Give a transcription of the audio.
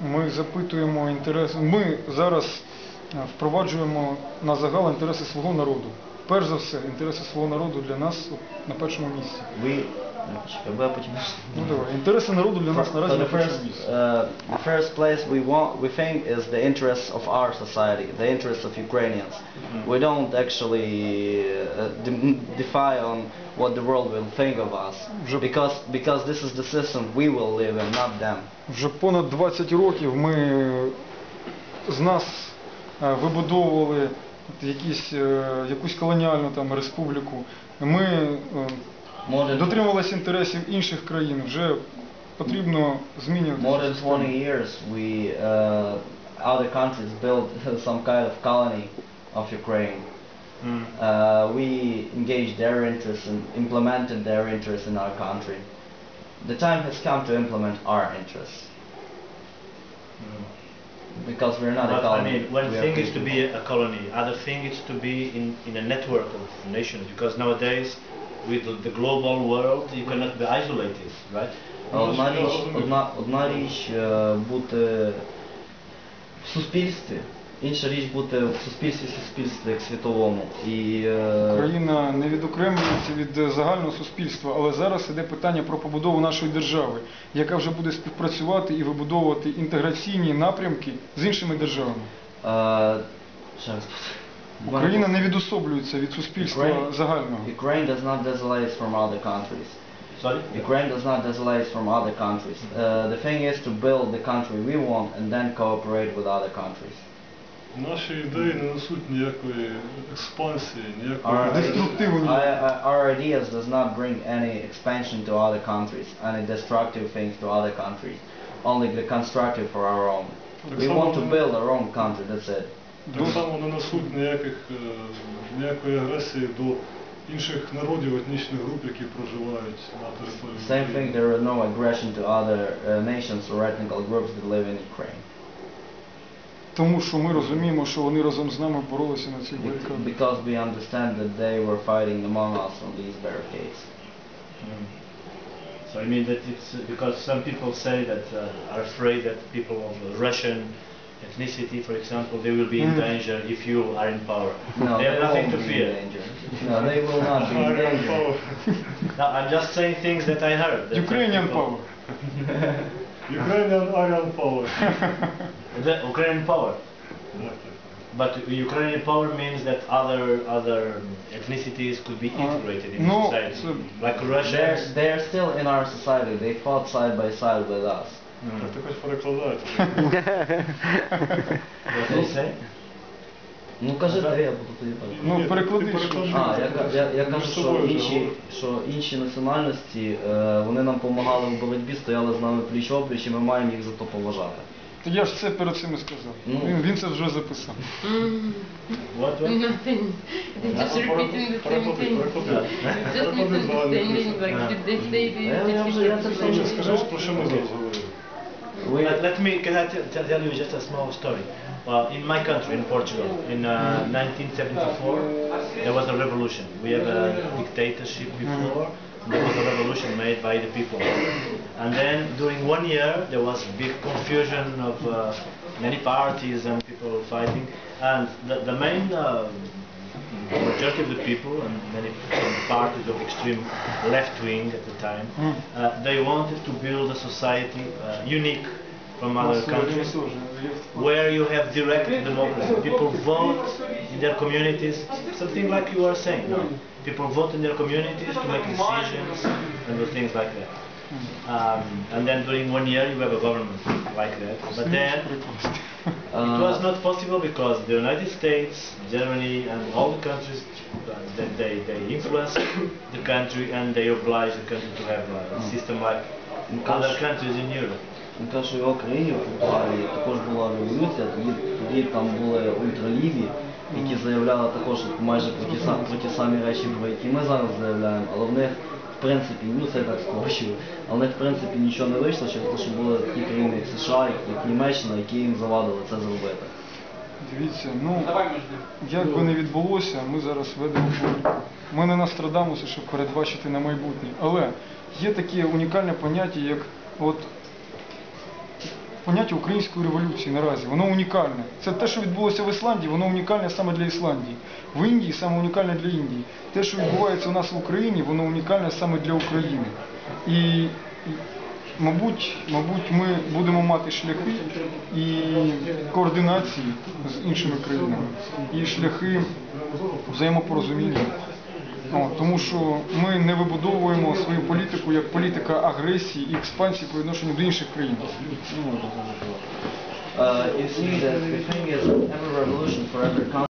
ми запитуємо інтерес. Ми зараз е, впроваджуємо на загал інтереси свого народу. Перш за все, інтереси свого народу для нас от, на першому місці. We, чекай, бо я потім... Ну давай, інтереси народу для нас For, наразі for на the першому first, місці. uh, the first place we want, we think is the interests of our society, the interests of Ukrainians. We don't actually uh, de- defy on what the world will think of us, Je- because because this is the system we will live in, not them. Вже понад 20 років ми з нас е, вибудовували от якісь, е, якусь колоніальну там республіку. Ми е, More дотримувалися інтересів інших країн. Вже потрібно змінювати. more than систему. 20 years, we uh, other countries built some kind of colony of Ukraine. Uh, we engaged their interests and implemented their interests in our country. The time has come to implement our interests because we're not a But I colony. mean, one we are thing is to people. be a colony, other thing is to be in, in a network of nations, because nowadays, with the- the global world, you cannot be isolated, right? Одна річ, одна, одна річ е, бути в суспільстві, інша річ бути в суспільстві, суспільстві як світовому. І е, Україна не відокремлюється від е, загального суспільства, але зараз іде питання про побудову нашої держави, яка вже буде співпрацювати і вибудовувати інтеграційні напрямки з іншими державами. е, ще раз. Україна не відособлюється від суспільства Україна- загального. Ukraine does not desolate from other countries. Sorry? Ukraine does not desolate from other countries. Uh, the thing is to build the country we want and then cooperate with other countries. Наші ідеї не несуть ніякої експансії, ніякої Our, Destructive I- I- our ideas does not bring any expansion to other countries, any destructive things to other countries, only the constructive for our own. We want to build our own country, that's it. Так само не несуть ніяких, е, ніякої агресії до інших народів, етнічних груп, які проживають на території Same thing, України. there is no aggression to other uh, nations or ethnic groups that live in Ukraine. Тому що ми розуміємо, що вони разом з нами боролися на цих Bec- барикадах. Because we understand that they were fighting among us on these barricades. So I mean that it's uh, because some people say that uh, are afraid that people of Russian ethnicity, for example, they will be in Mm. danger if you are in power. No, they have they nothing won't to be in fear. danger. No, they will not be in Iron danger. Power. No, I'm just saying things that I heard. that some Ukrainian people- power. Ukrainian Iron Power. The Ukrainian power. But Ukrainian power means that other other ethnicities could be Uh, integrated in no, society, so- like They're, Russians. they're still in our society. They fought side by side with us. Ти хоч перекладаєш. Say? Ну кажи ти, я буду тоді перекладати. Ну, переклади. А, я, я, я кажу, що інші, що інші національності, е, вони нам допомагали в боротьбі, стояли з нами пліч опліч, і ми маємо їх за то поважати. Та я ж це перед цим і сказав. Ну. Він, він це вже записав. What? what? Nothing. They're just repeating the same Переклади, thing. переклади. It's just Переклади два misunderstanding. Like Yeah. did they say they Yeah, just yeah, keep yeah, that's repeating Скажи, the скажи, same про що ми зараз говорили. We, Let, let me can I t- t- tell you just a small story. Uh, in my country, in Portugal, in uh, 1974, there was a revolution. We have a dictatorship before. There was a revolution made by the people. And then during one year, there was big confusion of uh, many parties and people fighting. And the, the main uh, majority of the people and many parties of extreme left wing at the time, Mm. uh, they wanted to build a society uh, unique from other countries where you have direct democracy. People vote in their communities, something like you are saying. No? People vote in their communities to make decisions and do things like that. Um, and then during one year you have a government like that. But then it was uh, not possible because the United States, Germany, and all the countries they, they, they influence the country and they oblige the country to have a system like other countries in Europe. Він каже, що в його країні, в Португалії, також була революція, тоді, тоді там були ультраліві, які заявляли також майже про ті, сам- про ті самі речі, про які ми зараз заявляємо, але в них, в принципі, ну це я так спрощую, але в них, в принципі, нічого не вийшло, через те, що були такі країни, як США, як Німеччина, які їм завадили це зробити. Дивіться, ну як би не відбулося, ми зараз ведемо політику. Ми не Нострадамуси, щоб передбачити на майбутнє. Але є таке унікальне поняття, як от поняття української революції наразі. Воно унікальне. Це те, що відбулося в Ісландії, воно унікальне саме для Ісландії. В Індії саме унікальне для Індії. Те, що відбувається у нас в Україні, воно унікальне саме для України. І, мабуть, мабуть, ми будемо мати шляхи і координації з іншими країнами, і шляхи взаємопорозуміння. Тому що ми не вибудовуємо свою політику як політика агресії і експансії по відношенню до інших країн. Uh,